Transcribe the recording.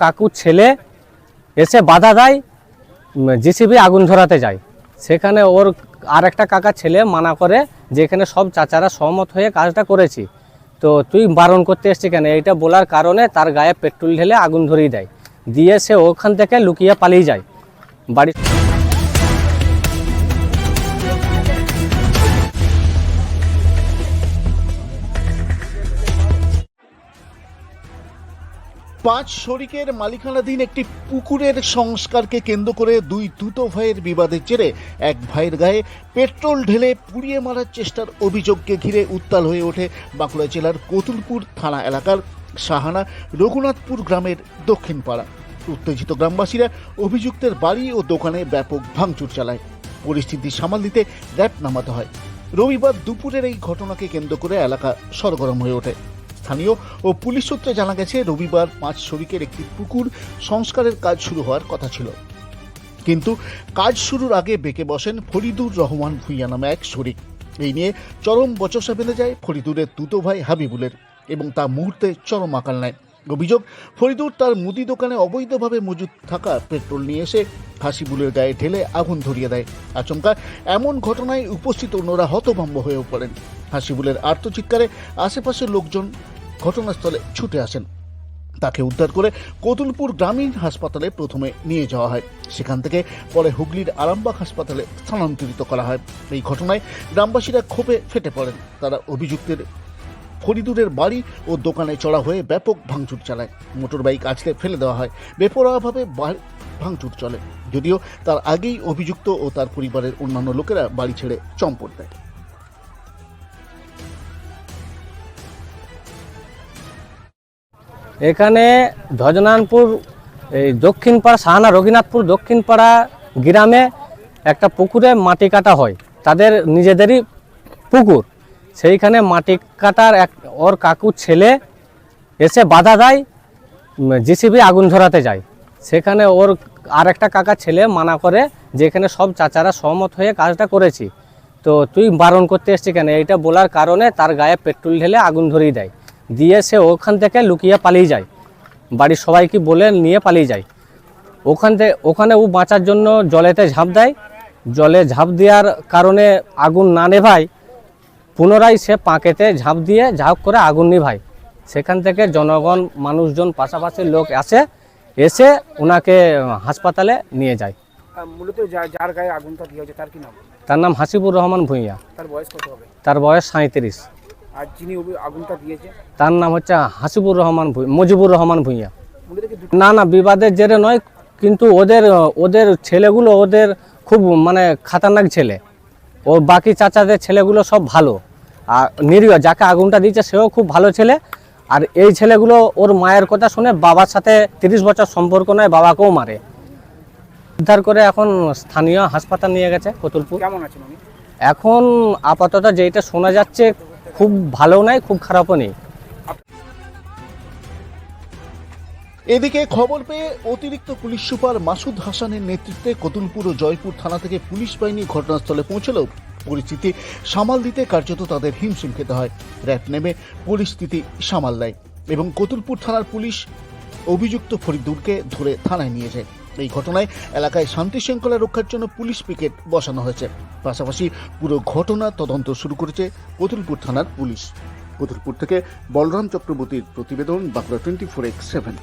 কাকুর ছেলে এসে বাধা দেয় জিসিবি আগুন ধরাতে যায়। সেখানে ওর আর একটা কাকা ছেলে মানা করে যেখানে সব চাচারা সহমত হয়ে কাজটা করেছি। তো তুই বারণ করতে এসছি কেন? এইটা বলার কারণে তার গায়ে পেট্রোল ঢেলে আগুন ধরিয়ে দেয়। দিয়ে সে ওখান থেকে লুকিয়ে পালিয়ে যায়। বাড়ি পাঁচ শরিকের মালিকানাধীন একটি পুকুরের সংস্কারকে কেন্দ্র করে দুই দুটো ভাইয়ের বিবাদের জেরে এক ভাইয়ের গায়ে পেট্রোল ঢেলে পুড়িয়ে মারার চেষ্টার অভিযোগকে ঘিরে উত্তাল হয়ে ওঠে বাঁকুড়া জেলার কতুলপুর থানা এলাকার সাহানা রঘুনাথপুর গ্রামের দক্ষিণ পাড়া উত্তেজিত গ্রামবাসীরা অভিযুক্তের বাড়ি ও দোকানে ব্যাপক ভাঙচুর চালায়। পরিস্থিতি সামাল দিতে র্যাব নামাতে হয়। রবিবার দুপুরের এই ঘটনাকে কেন্দ্র করে এলাকা সরগরম হয়ে ওঠে। স্থানীয় ও পুলিশ সূত্রে জানা গেছে, রবিবার পাঁচ শরিকের একটি পুকুর সংস্কারের কাজ শুরু হওয়ার কথা ছিল। কিন্তু কাজ শুরুর আগে বেঁকে বসেন ফরিদুর রহমান ভুইয়া নামে এক শরিক। এই নিয়ে চরম বচসা বেঁধে যায় ফরিদুরের দুটো ভাই হাবিবুলের এবং তা মুহূর্তে চরম আকার নেয়। অভিযোগ, ফরিদুর তার মুদি দোকানে অবৈধভাবে মজুদ থাকা পেট্রোল নিয়ে এসে হাসিবুলের গায়ে ঢেলে আগুন ধরিয়ে দেয়। আচমকা, এমন ঘটনায় উপস্থিত অন্যরা হতভম্ব হয়ে পড়েন। হাসিবুলের আর্তচিৎকারে আশেপাশের লোকজন ঘটনাস্থলে ছুটে আসেন। তাকে উদ্ধার করে কতুলপুর গ্রামীণ হাসপাতালে প্রথমে নিয়ে যাওয়া হয়। সেখান থেকে পরে হুগলির আরামবাগ হাসপাতালে স্থানান্তরিত করা হয়। এই ঘটনায় গ্রামবাসীরা ক্ষোভে ফেটে পড়েন। তারা অভিযুক্তের ফরিদুরের বাড়ি ও দোকানে চড়া হয়ে ব্যাপক ভাঙচুর চালায়। মোটর বাইক আছড়ে ফেলে দেওয়া হয়। বেপরোয়াভাবে ভাঙচুর চলে। যদিও তার আগেই অভিযুক্ত ও তার পরিবারের অন্যান্য লোকেরা বাড়ি ছেড়ে চম্পট দেয়। এখানে ধ্বজনানপুর, এই দক্ষিণ পাড়া সাহানা রঘিনাথপুর দক্ষিণ পাড়া গ্রামে একটা পুকুরে মাটি কাটা হয়। তাদের নিজেদেরই পুকুর। সেইখানে মাটি কাটার এক ওর কাকুর ছেলে এসে বাধা দেয় জিসিবি আগুন ধরাতে যায়। সেখানে ওর আর একটা কাকা ছেলে মানা করে যে এখানে সব চাচারা সহমত হয়ে কাজটা করেছি। তো তুই বারণ করতে এসছি কেন? এইটা বলার কারণে তার গায়ে পেট্রোল ঢেলে আগুন ধরিয়ে দেয়। দিয়ে সে ওখান থেকে লুকিয়ে পালিয়ে যায়। বাড়ির সবাইকে বলে নিয়ে পালিয়ে যায়। ওখান থেকে ওখানে ও বাঁচার জন্য জলেতে ঝাঁপ দেয়। জলে ঝাঁপ দেওয়ার কারণে আগুন না নেভায়। পুনরায় সে পাঁকেতে ঝাঁপ দিয়ে ঝাঁপ করে আগুন নিভায়। সেখান থেকে জনগণ মানুষজন পাশাপাশি লোক আসে এসে ওনাকে হাসপাতালে নিয়ে যায়। মূলত যার গায়ে আগুনটা দিয়ে তার কি নাম? তার নাম হাসিবুর রহমান ভূঁইয়া। তার বয়স কত হবে? তার বয়স সাঁত্রিশ আর যিনি আগুনটা দিয়েছে? তার নাম হচ্ছে হাসিবুর রহমান মুজিবুর রহমান ভূঁইয়া। না না বিবাদের জেরে নয় কিন্তু ওদের ওদের ছেলেগুলো ওদের খুব মানে খাতারনাক ছেলে। ও বাকি চাচাদের ছেলেগুলো সব ভালো। আর নিরীহ যাকে আগুনটা দিয়েছে সেও খুব ভালো ছেলে। আর এই ছেলেগুলো ওর মায়ের কথা শুনে বাবার সাথে তিরিশ বছর সম্পর্ক নয় বাবাকেও মারে। উদ্ধার করে এখন স্থানীয় হাসপাতাল নিয়ে গেছে কতুলপুর। কেমন আছেন এখন আপাতত যেটা শোনা যাচ্ছে খুব ভালো নয় খুব খারাপও নেই। এদিকে খবর পেয়ে অতিরিক্ত পুলিশ সুপার মাসুদ হাসানের নেতৃত্বে কতুলপুর ও জয়পুর থানা থেকে পুলিশ বাহিনী ঘটনাস্থলে পৌঁছলেও পরিস্থিতি সামাল দিতে কার্যত তাদের হিমশিম খেতে হয়। র্যাব নেমে পরিস্থিতি সামাল দেয় এবং কতুলপুর থানার পুলিশ অভিযুক্ত ফরিদুরকে ধরে থানায় নিয়ে যায়। এই ঘটনায় এলাকায় শান্তি শৃঙ্খলা রক্ষার জন্য পুলিশ পিকেট বসানো হয়েছে। পাশাপাশি পুরো ঘটনা তদন্ত শুরু করেছে কতুলপুর থানার পুলিশ। কতুলপুর থেকে বলরাম চক্রবর্তীর প্রতিবেদন Bankura twenty four x seven.